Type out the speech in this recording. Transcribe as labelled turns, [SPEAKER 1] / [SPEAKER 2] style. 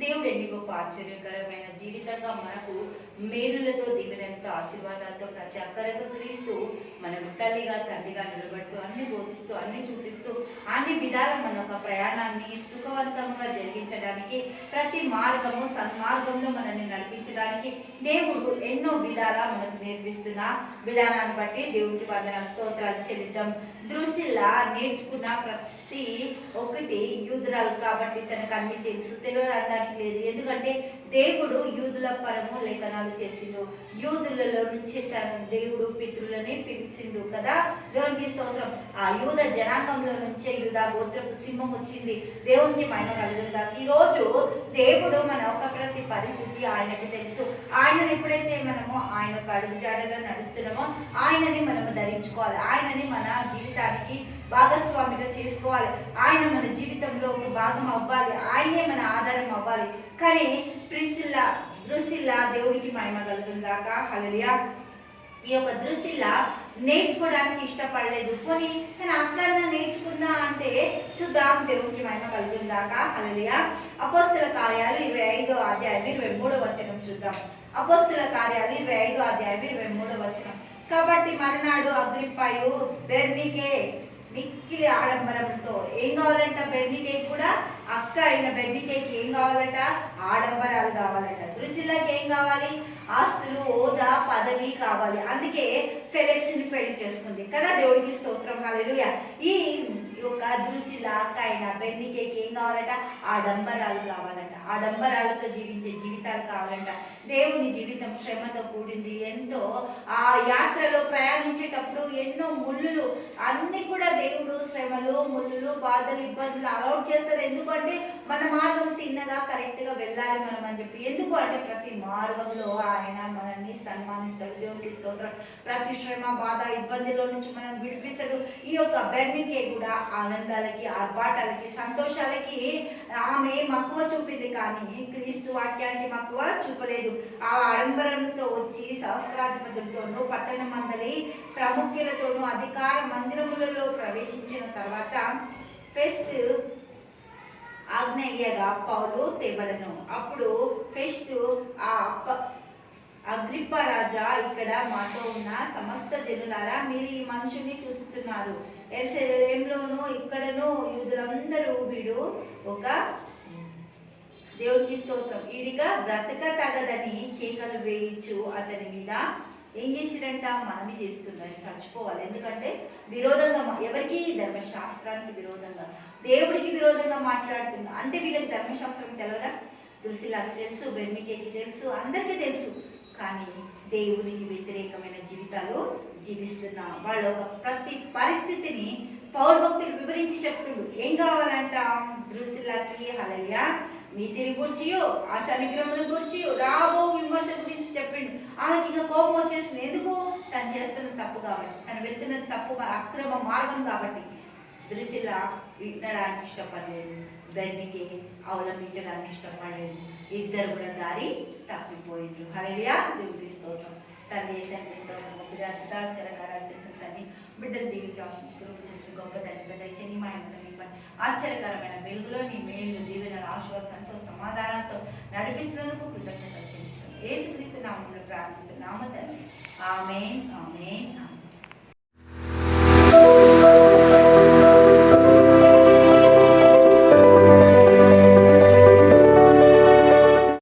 [SPEAKER 1] దేవుడు ఎన్ని గొప్ప ఆశ్చర్యకరమైన జీవితంగా మనకు మేలులతో దిగినంత ఆశీర్వాదాలతో ప్రతి అక్కరకు క్రీస్తు మనకు తల్లిగా తండ్రిగా నిలబడుతూ అన్ని బోధిస్తూ అన్ని చూపిస్తూ విధాల మన యొక్క ప్రయాణాన్ని సుఖవంతంగా జరిగించడానికి ప్రతి మార్గము సన్మార్గంలో మనల్ని నడిపించడానికి దేవుడు ఎన్నో విధాల మనకు నేర్పిస్తున్న విధానాన్ని బట్టి దేవుడికి వందన స్తోత్రాలు చెల్లిద్దాం. దృశ్యలా నేర్చుకున్న ప్రతి ఒక్కటి యూదురాలు కాబట్టి తనకు అన్ని తెలుసు తెలియదు అనడానికి లేదు. ఎందుకంటే దేవుడు యూదుల పరము లేఖనాలు చేసిండు. యూదులలో నుంచి తన దేవుడు పితృలని పిలిచిండు కదా? దేవునికి స్తోత్రం. ఆ యూద జనాంగంలో నుంచే యూద గోత్రపు సింహం వచ్చింది. దేవునికి మైన కలుగుగా ఈ రోజు దేవుడు మన ఒక ప్రతి పరిస్థితి ఆయనకి తెలుసు. ఆయనని ఎప్పుడైతే మనము ఆయన కడుగు జాడలో నడుస్తున్నామో ఆయనని మనము ధరించుకోవాలి. ఆయనని మన జీవితానికి భాగస్వామిగా చేసుకోవాలి. ఆయన మన జీవితంలో ఒక భాగం అవ్వాలి. ఆయనే మన ఆధారం అవ్వాలి. కానీ ప్రిసిల్లా దృశిల్ల దేవుడికి మహిమ కలుగుందాక హలలియా ఈ యొక్క దృశిల్ల నేర్చుకోవడానికి ఇష్టపడలేదు. పోనీ కానీ అక్కడ నేర్చుకుందా అంటే చూద్దాం దేవునికి మహిమ కలుగుందాక హలలియా అపోస్తుల కార్యాలు ఇరవై ఐదో అధ్యాయం ఇరవై మూడో వచనం చూద్దాం. అపోస్తుల కార్యాలు ఇరవై ఐదో అధ్యాయం ఇరవై మూడో వచనం. కాబట్టి మరునాడు అగ్రిప్పాయు బెర్నికే మిక్కిలి ఆడంబరంతో ఏం కావాలంట బెర్నికే కూడా? అక్క అయిన బెర్నికేకి ఏం కావాలట? ఆడంబరాలు కావాలట. దృశ్యలకి ఏం కావాలి? ఆస్తులు హోదా పదవి కావాలి. అందుకే ఫెలెక్స్ని పెళ్ళి చేసుకుంది. కదా దేవుడికి స్తోత్రం. హల్లెలూయా. ఈ యొక్క దృశ్యల అక్క అయిన బెన్నికేకి ఏం కావాలట? ఆడంబరాలు కావాలట. ఆడంబరాలతో జీవించే జీవితాలు కావాలంట. దేవుని జీవితం శ్రమతో కూడింది. ఎంతో ఆ యాత్రలో ప్రయాణించేటప్పుడు ఎన్నో ముళ్ళు అన్ని ముళ్ళులు బాధలు ఇబ్బందులు అలౌట్ చేస్తారు. ఎందుకంటే మన మార్గం తిన్నగా కరెక్ట్గా వెళ్ళాలి మనం అని చెప్పి. ఎందుకు అంటే ప్రతి మార్గంలో ఆయన మనల్ని సన్మానిస్తాడు. దేవుడికి స్తోత్రం ప్రతి శ్రమ బాధ ఇబ్బందిలో నుంచి మనం విడిపిస్తాడు. ఈ యొక్క బెర్నికే కూడా ఆనందాలకి ఆర్భాటాలకి సంతోషాలకి ఆమె మక్కువ చూపింది. కానీ క్రీస్తు వాక్యానికి మక్కువ చూపలేదు. ఆ ఆడంబరంతో వచ్చి సహస్రాధిపతులతోనూ పట్టణ మందలి ప్రముఖులతోనూ అధికార మందిరములలో ప్రవేశించిన తర్వాత ఫెస్ట్ ఆజ్ఞయ్యగా పౌలు తెబడను అప్పుడు ఫెస్ట్ ఆ అప్ప అగ్రిప్ప రాజా ఇక్కడ మాతో ఉన్న సమస్త జనులారా మీరు ఈ మనుషుని చూచుతున్నారు ఎరుసలేంలోను ఇక్కడను యూదులందరూ వీడు ఒక దేవునికి స్తోత్రం. ఈడిగా బ్రతక తగదని కేకలు వేయించు అతని మీద ఏం చేసిరంట? మనవి చేస్తున్నారు చచ్చిపోవాలి. ఎందుకంటే విరోధంగా ఎవరికి ధర్మశాస్త్రానికి విరోధంగా దేవుడికి విరోధంగా మాట్లాడుతున్నా. అంటే వీళ్ళకి ధర్మశాస్త్రం తెలియదా తులసిలాకి తెలుసు బెర్మికేకి తెలుసు అందరికీ తెలుసు. కానీ దేవునికి వ్యతిరేకమైన జీవితాలు జీవిస్తున్న. వాళ్ళ ఒక ప్రతి పరిస్థితిని పౌర భక్తులు వివరించి చెప్తుండ్రు. ఏం కావాలంట? దృశిలాకి హలయ్య నీతిని గురించియో ఆశా నిగ్రహముల గుర్చియో రాబో విమర్శ గురించి చెప్పిండు. ఆమెకి ఇంకా కోపం వచ్చేసింది. ఎందుకు? తను చేస్తున్న తప్పు కాబట్టి. తను వెళ్తున్నది తప్పు అక్రమ మార్గం కాబట్టి. దృశిల వినడానికి ఇష్టపడలేదు. దానికి అవలంబించడానికి ఇష్టపడలేదు. ఇద్దరు కూడా దారి తప్పిపోయిండ్రు. హరియా దేవుడి స్తోత్రం. తల్లి ఏసండి స్తోత్రం. ముద్దుగా చిరకారాలు చేసిన తల్లి బిడ్డలు దీవించి ఆశించుకుని చూసి గొప్ప తల్లి బిడ్డ మా నింపండి ఆశ్చర్యకరమైన వెలుగులో నీ మేలు దీవెన ఆశ్వాసంతో సమాధానంతో నడిపిస్తున్నందుకు కృతజ్ఞతలు చెల్లిస్తున్నాను ఏసుక్రీస్తు నామంలో ప్రార్థిస్తున్నాము తండ్రి. ఆమె ఆమెన్